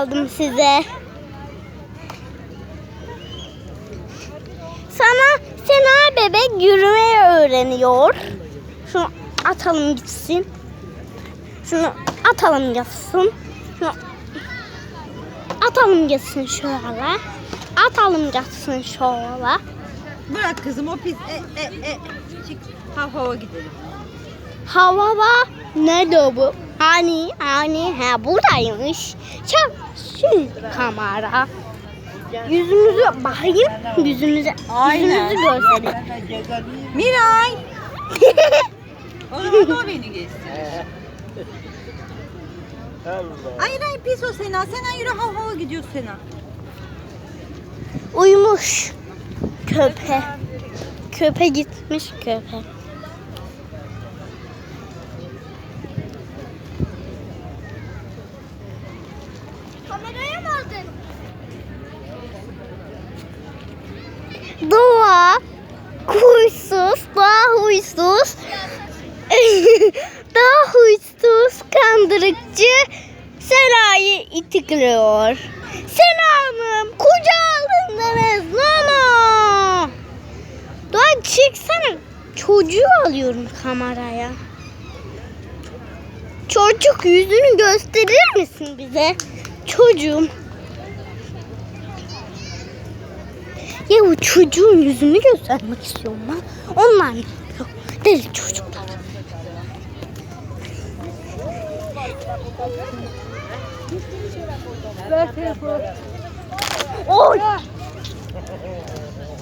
aldım size. Sana Sena bebek yürümeyi öğreniyor. Şunu atalım gitsin. Şunu atalım gitsin. Şunu atalım gitsin şöyle. Atalım gitsin şöyle. Bırak kızım o pis. E, e, e. Çık. Hav hava gidelim. Havava nerede o bu? Hani hani ha buradaymış. Çak şu kamera. Yüzümüzü bakayım. Yüzümüzü Aynen. yüzümüzü göstereyim. Miray. O zaman da o beni geçsin. Hayır hayır pis o Sena. Sena yürü hav hava gidiyor Sena. Uyumuş köpe. Köpe gitmiş köpe. Kameraya mı aldın? Doğa huysuz, doğa huysuz. doğa huysuz, kandırıcı Sena'yı itikliyor. Sena Hanım, kucağındınız Nana. Doğa çeksene. Çocuğu alıyorum kameraya. Çocuk yüzünü gösterir misin bize? Çocuğum. Ya bu çocuğun yüzünü göstermek istiyorum ben. Onlar ne yapıyor? Deli çocuklar. Oy!